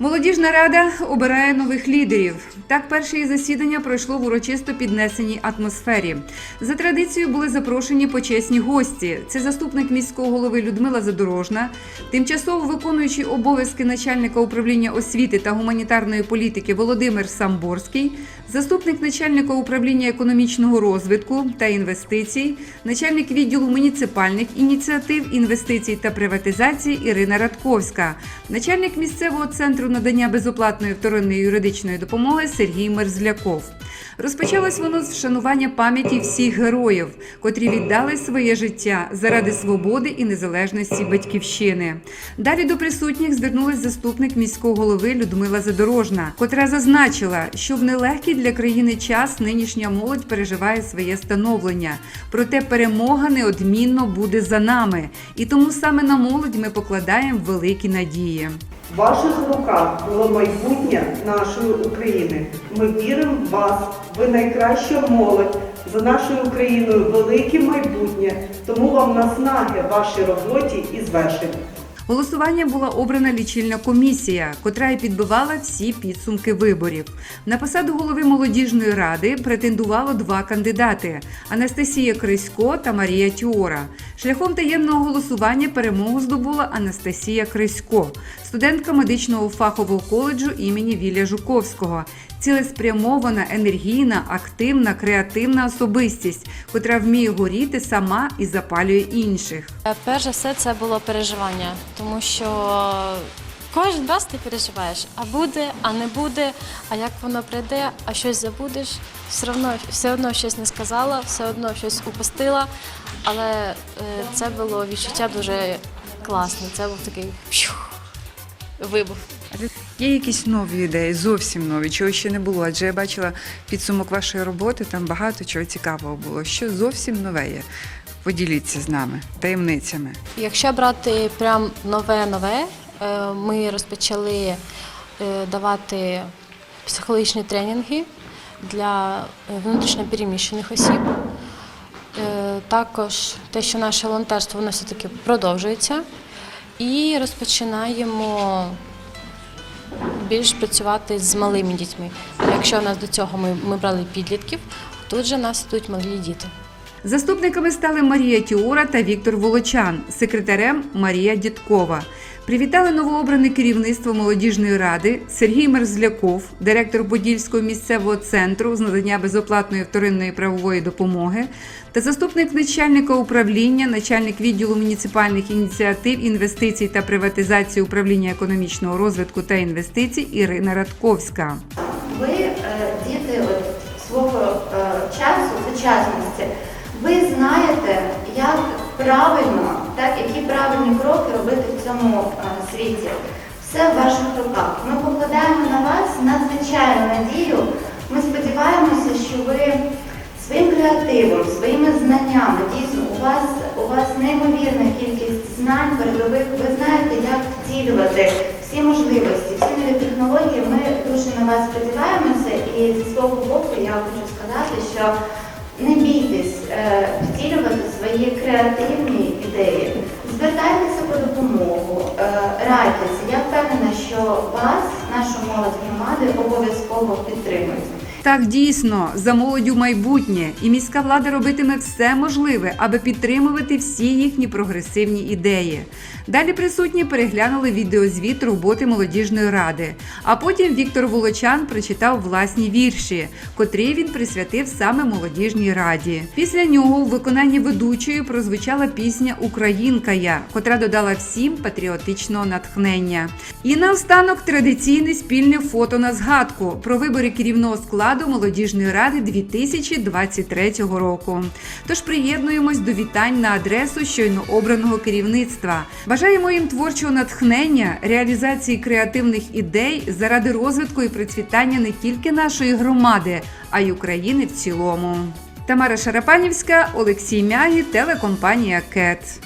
Молодіжна рада обирає нових лідерів. Так, перше її засідання пройшло в урочисто піднесеній атмосфері. За традицією були запрошені почесні гості. Це заступник міського голови Людмила Задорожна, тимчасово виконуючий обов'язки начальника управління освіти та гуманітарної політики Володимир Самборський, заступник начальника управління економічного розвитку та інвестицій, начальник відділу муніципальних ініціатив, інвестицій та приватизації Ірина Радковська, начальник місцевого центру надання безоплатної вторинної юридичної допомоги Сергій Мерзляков. Розпочалось воно з вшанування пам'яті всіх героїв, котрі віддали своє життя заради свободи і незалежності батьківщини. Далі до присутніх звернулась заступник міського голови Людмила Задорожна, котра зазначила, що в нелегкий для країни час нинішня молодь переживає своє становлення. Проте перемога неодмінно буде за нами, і тому саме на молодь ми покладаємо великі надії. В ваших руках було майбутнє нашої України. Ми віримо в вас. Ви найкраща молодь. За нашою Україною велике майбутнє. Тому вам наснаги вашій роботі і звершень. Голосування була обрана лічильна комісія, котра і підбивала всі підсумки виборів. На посаду голови молодіжної ради претендувало два кандидати: Анастасія Крисько та Марія Тіора. Шляхом таємного голосування перемогу здобула Анастасія Крисько, студентка медичного фахового коледжу імені Вілля Жуковського. Цілеспрямована, енергійна, активна, креативна особистість, котра вміє горіти сама і запалює інших. Е, Перш за все, це було переживання, тому що кожен раз ти переживаєш, а буде, а не буде, а як воно прийде, а щось забудеш, все одно, все одно щось не сказала, все одно щось упустила. Але е, це було відчуття дуже класне. Це був такий пшух, вибух. Є якісь нові ідеї, зовсім нові, чого ще не було. Адже я бачила підсумок вашої роботи, там багато чого цікавого було. Що зовсім нове є? Поділіться з нами таємницями. Якщо брати прям нове-нове, е, ми розпочали е, давати психологічні тренінги для внутрішньопереміщених осіб. Е, Також те, що наше волонтерство воно все-таки продовжується. І розпочинаємо більш працювати з малими дітьми. Якщо у нас до цього ми, ми брали підлітків, тут же нас йдуть малі діти. Заступниками стали Марія Тіора та Віктор Волочан, секретарем Марія Дідкова. Привітали новообране керівництво молодіжної ради Сергій Мерзляков, директор Подільського місцевого центру з надання безоплатної вторинної правової допомоги, та заступник начальника управління, начальник відділу муніципальних ініціатив, інвестицій та приватизації управління економічного розвитку та інвестицій Ірина Радковська. Ви, е, діти свого е, часу, сучасності, ви знаєте, як правильно, так, які правильні кроки робити в цьому е, світі. Все в ваших руках. Ми покладаємо на вас надзвичайну надію. Ми сподіваємося, що ви своїм креативом, своїми знаннями, дійсно, у вас, у вас неймовірна кількість знань передових, ви знаєте, як втілювати всі можливості, всі нові технології. Ми дуже на вас сподіваємося, і зі свого боку я хочу сказати, що втілювати свої креативні ідеї. Звертайтеся по допомогу, е. Я впевнена, що вас, нашу молодь громади, обов'язково підтримують. Так дійсно за молоддю майбутнє, і міська влада робитиме все можливе, аби підтримувати всі їхні прогресивні ідеї. Далі присутні переглянули відеозвіт роботи молодіжної ради. А потім Віктор Волочан прочитав власні вірші, котрі він присвятив саме молодіжній раді. Після нього у виконанні ведучої прозвучала пісня Українка я, котра додала всім патріотичного натхнення. І наостанок традиційне спільне фото на згадку про вибори керівного складу молодіжної ради 2023 року. Тож приєднуємось до вітань на адресу щойно обраного керівництва. Бажаємо їм творчого натхнення, реалізації креативних ідей заради розвитку і процвітання не тільки нашої громади, а й України в цілому. Тамара Шарапанівська, Олексій Мягі, телекомпанія КЕТ.